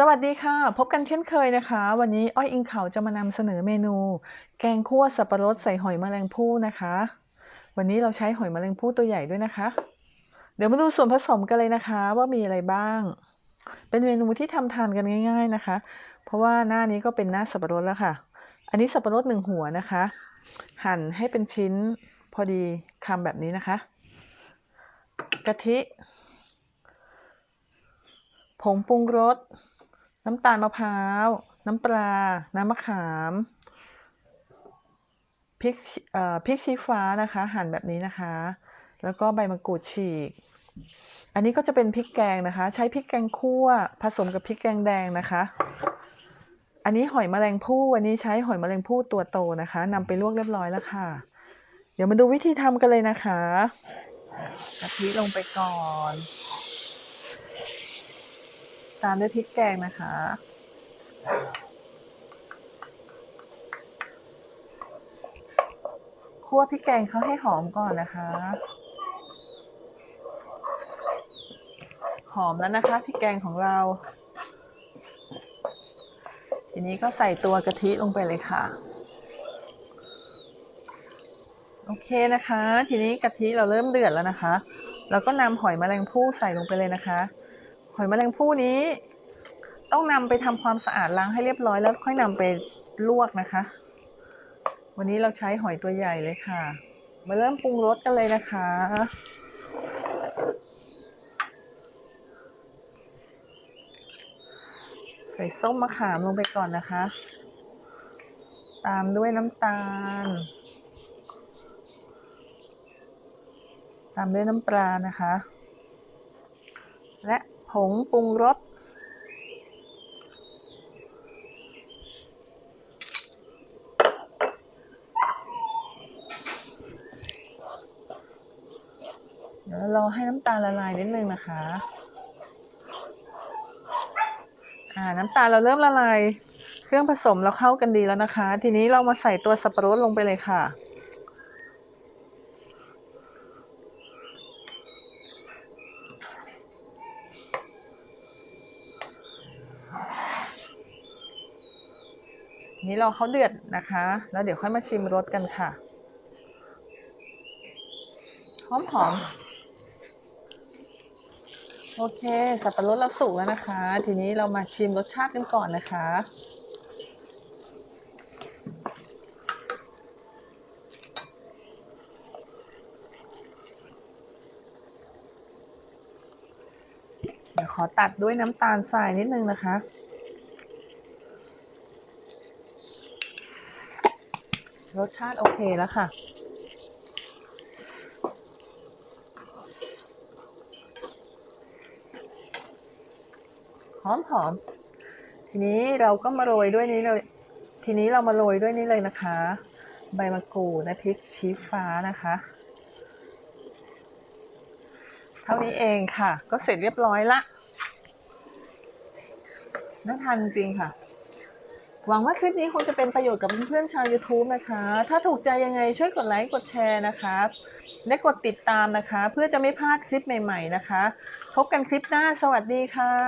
สวัสดีค่ะ พบกันเช่นเคยนะคะ วันนี้อ้อยอิงเขาจะมานำเสนอเมนู แกงคั่วสับปะรดใส่หอยแมลงภู่นะคะ วันนี้เราใช้หอยแมลงภู่ตัวใหญ่ด้วยนะคะ เดี๋ยวมาดูส่วนผสมกันเลยนะคะ ว่ามีอะไรบ้าง เป็นเมนูที่ทำทานกันง่าย ๆนะคะ เพราะว่าหน้านี้ก็เป็นหน้าสับปะรดแล้วค่ะ อันนี้สับปะรดหนึ่งหัวนะคะ หั่นให้เป็นชิ้นพอดีคำแบบนี้นะคะ กะทิ ผงปรุงรส น้ำตาลมะพร้าว น้ำปลา น้ำมะขาม พริกเอ่อพริกชี้ฟ้านะคะ หั่นแบบนี้นะคะ แล้วก็ใบมะกรูดฉีก อันนี้ก็จะเป็นพริกแกงนะคะ ใช้พริกแกงคั่ว ผสมกับพริกแกงแดงนะคะ อันนี้หอยแมลงภู่วันนี้ใช้หอยแมลงภู่ตัวโตนะคะนำไปลวกเรียบร้อยแล้วค่ะ เดี๋ยวมาดูวิธีทำกันเลยนะคะกะทิลงไปก่อน ตามด้วยพริกแกงนะคะ คั่วพริกแกงเขาให้หอมก่อนนะคะ หอมแล้วนะคะพริกแกงของเรา ทีนี้ก็ใส่ตัวกะทิลงไปเลยค่ะโอเคนะคะ ทีนี้กะทิเราเริ่มเดือดแล้วนะคะ เราก็นำหอยแมลงภู่ใส่ลงไปเลยนะคะ หอยแมลงภู่นี้ ต้องนำไปทำความสะอาดล้างให้เรียบร้อยแล้วค่อยนำไปลวกนะคะ วันนี้เราใช้หอยตัวใหญ่เลยค่ะ มาเริ่มปรุงรสกันเลยนะคะ ใส่ส้มมะขามลงไปก่อนนะคะ ตามด้วยน้ำตาล ตามด้วยน้ำปลานะคะ และ ผงปรุงรสเดี๋ยวเราให้น้ำตาลละลายนิดนึงนะคะ อ่า น้ำตาลเราเริ่มละลาย เครื่องผสมเราเข้ากันดีแล้วนะคะ ทีนี้เรามาใส่ตัวสับปะรดลงไปเลยค่ะ นี้เราเขาเดือดนะคะ แล้วเดี๋ยวค่อยมาชิมรสกันค่ะ หอมหอมโอเค สับปะรดเราสุกแล้วนะคะ ทีนี้เรามาชิมรสชาติกันก่อนนะคะ เดี๋ยวขอตัดด้วยน้ำตาลทรายนิดนึงนะคะ รสชาติโอเคแล้วค่ะ หอมหอม ทีนี้เราก็มาโรยด้วยนี้เลยทีนี้เรามาโรยด้วยนี้เลยนะคะ ใบมะกรูดและพริกชี้ฟ้านะคะ เท่านี้เองค่ะ ก็เสร็จเรียบร้อยละน่าทานจริงค่ะ หวังว่าคลิปนี้คงจะเป็นประโยชน์กับเพื่อนๆชาว YouTube นะคะ ถ้าถูกใจยังไงช่วยกดไลค์กดแชร์นะคะและกดติดตามนะคะ เพื่อจะไม่พลาดคลิปใหม่ ๆ นะคะ พบกันคลิปหน้าสวัสดีค่ะ